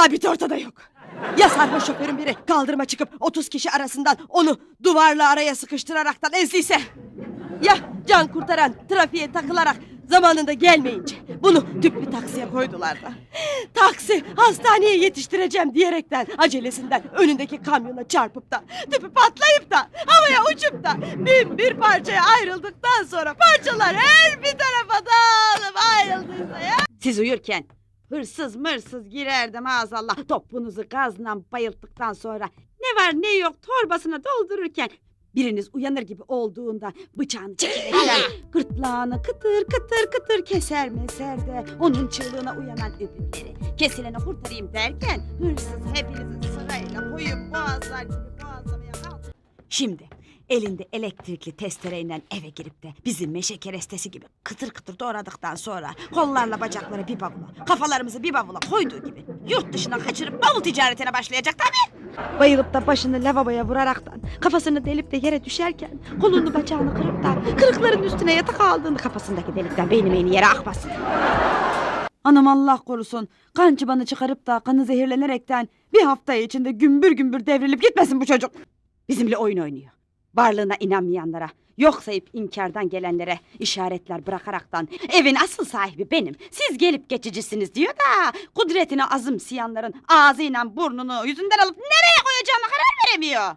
Sabit ortada yok. Ya sarhoş şoförün biri kaldırıma çıkıp 30 kişi arasından onu duvarla araya sıkıştıraraktan ezdiyse. Ya can kurtaran trafiğe takılarak zamanında gelmeyince bunu tüplü taksiye koydular da. Taksi hastaneye yetiştireceğim diyerekten acelesinden önündeki kamyona çarpıp da tüpü patlayıp da havaya uçup da bin bir parçaya ayrıldıktan sonra parçalar her bir tarafa dağılıp ayrıldıysa ya. Siz uyurken hırsız mırsız girerdi maazallah. Topunuzu gazla bayılttıktan sonra ne var ne yok torbasına doldururken biriniz uyanır gibi olduğunda bıçağını çekiverirken gırtlağını kıtır kıtır kıtır keser meser de onun çığlığına uyanan öbürleri kesileni kurtarayım derken hırsız hepinizi sırayla koyup boğazlar gibi boğazlamaya kalk. Şimdi elinde elektrikli testereyle eve girip de bizim meşe kerestesi gibi kıtır kıtır doğradıktan sonra kollarla bacakları bir bavula, kafalarımızı bir bavula koyduğu gibi yurt dışına kaçırıp bavul ticaretine başlayacak tabii. Bayılıp da başını lavaboya vuraraktan kafasını delip de yere düşerken kolunu bacağını kırıp da kırıkların üstüne yatak aldığında kafasındaki delikten beyni beyni yere akmasın. Anam Allah korusun kan çıbanı çıkarıp da kanı zehirlenerekten bir hafta içinde gümbür gümbür devrilip gitmesin bu çocuk. Bizimle oyun oynuyor. Varlığına inanmayanlara, yok sayıp inkardan gelenlere işaretler bırakaraktan evin asıl sahibi benim. Siz gelip geçicisiniz diyor da kudretine azımsayanların ağzıyla burnunu yüzünden alıp nereye koyacağını karar veremiyor.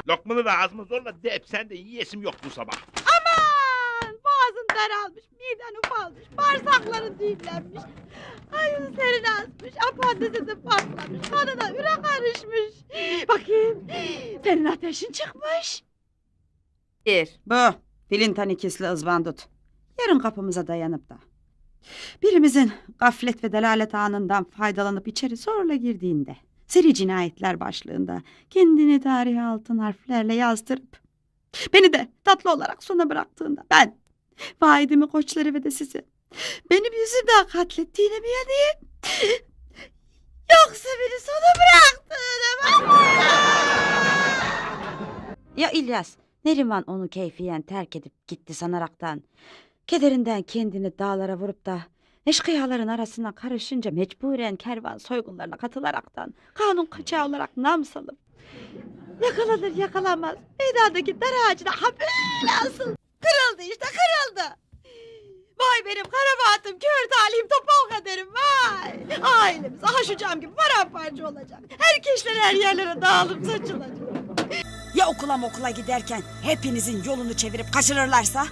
Lokmanı da ağzıma zorla de sen de yiyesim yok bu sabah. Aman boğazın daralmış, miden ufalmış, bağırsakların düğümlenmiş. Ayın serin asmış, apandisisi patlamış, kanına üre karışmış. Bakayım, senin ateşin çıkmış. Bir, bu. Filintan ikisli ızbandut. Yarın kapımıza dayanıp da. Birimizin gaflet ve delalet anından faydalanıp içeri zorla girdiğinde, seri cinayetler başlığında kendini tarihe altın harflerle yazdırıp Beni de tatlı olarak sona bıraktığında ben vaidimi koçları ve de sizi benim yüzümden katlettiğini mi yanayım? Yoksa beni sona bıraktığını mı? Ya İlyas, Neriman onu keyfiyen terk edip gitti sanaraktan. Kederinden kendini dağlara vurup da eşkıyaların arasına karışınca mecburen kervan soygunlarına katılaraktan kanun kaçağı olarak nam salıp Yakalanır yakalanmaz. Meydandaki dar ağacına ha böyle asıl. Kırıldı işte kırıldı. Vay benim karabahtım, kör talihim, topal kaderim vay. Ailemiz aha şu cam gibi paramparça olacak. Herkesler her yerlere dağılıp saçılacak. Ya okula okula giderken hepinizin yolunu çevirip kaçırırlarsa?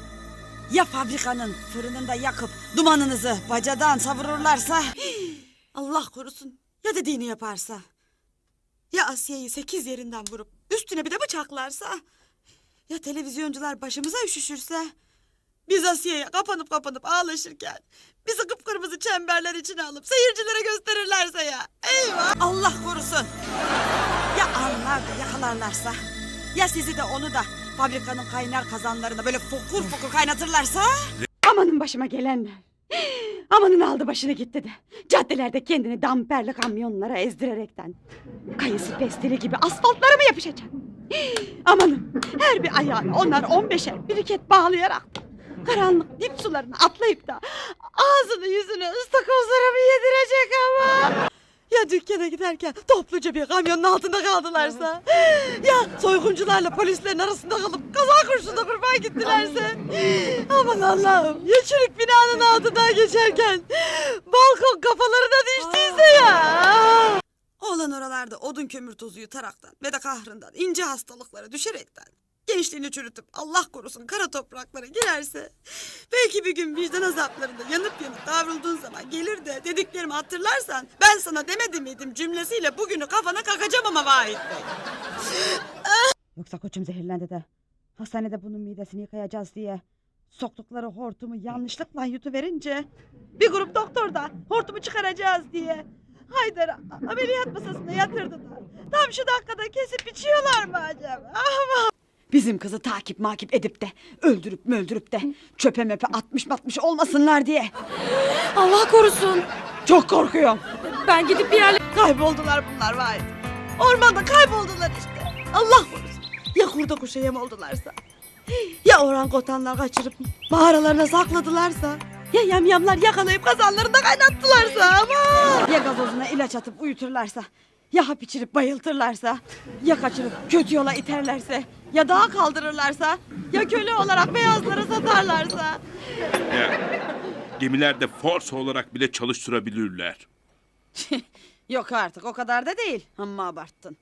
Ya fabrikanın fırınında yakıp dumanınızı bacadan savururlarsa? Allah korusun. Ya dediğini yaparsa? Ya Asiye'yi sekiz yerinden vurup üstüne bir de bıçaklarsa? Ya televizyoncular başımıza üşüşürse? Biz Asiye'ye kapanıp kapanıp ağlaşırken bizi kıpkırmızı çemberler içine alıp seyircilere gösterirlerse ya. Eyvah! Allah korusun. Ya anlar da yakalarlarsa? Ya sizi de onu da fabrikanın kaynar kazanlarına böyle fokur fokur kaynatırlarsa? Amanın başıma gelenler. Amanın aldı başını gitti de. Caddelerde kendini damperli kamyonlara ezdirerekten. Kayısı pestili gibi asfaltlara mı yapışacak? Amanın her bir ayağına onlar on beşer biriket bağlayarak karanlık dip sularına atlayıp da ağzını yüzünü ıstakozlara mı yedirecek ama? Ya dükkana giderken topluca bir kamyonun altında kaldılarsa? Ya soyguncularla polislerin arasında kalıp kaza kurşuna kurban gittilerse? Aman Allah'ım ya çürük binanın altından geçerken balkon kafalarına düştüyse ya? Oğlan oralarda odun kömür tozu yutaraktan ve de kahrından ince hastalıklara düşerekten gençliğini çürütüp Allah korusun kara topraklara girerse belki bir gün vicdan azaplarında yanıp yanıp kavrulduğun zaman gelir de dediklerimi hatırlarsan ben sana demedim miydim cümlesiyle bugünü kafana kakacağım ama Vahit Bey. Yoksa koçum zehirlendi de hastanede bunun midesini yıkayacağız diye soktukları hortumu yanlışlıkla yutuverince bir grup doktor da hortumu çıkaracağız diye Haydar'ı ameliyat masasına yatırdılar. Tam şu dakikada kesip biçiyorlar mı acaba? Ama... Bizim kızı takip makip edip de öldürüp mü öldürüp de çöpe mepe atmış batmış olmasınlar diye. Allah korusun. Çok korkuyorum. Ben gidip bir yerle... Kayboldular bunlar vay. Ormanda kayboldular işte. Allah korusun. Ya kurda kuşa yem oldularsa? Ya orangutanlar kaçırıp mağaralarına sakladılarsa? Ya yamyamlar yakalayıp kazanlarında kaynattılarsa ama? Ya gazozuna ilaç atıp uyuturlarsa, ya hap içirip bayıltırlarsa, ya kaçırıp kötü yola iterlerse, ya dağa kaldırırlarsa, ya köle olarak beyazları satarlarsa. Ya, gemilerde force olarak bile çalıştırabilirler. Yok artık o kadar da değil. Amma abarttın.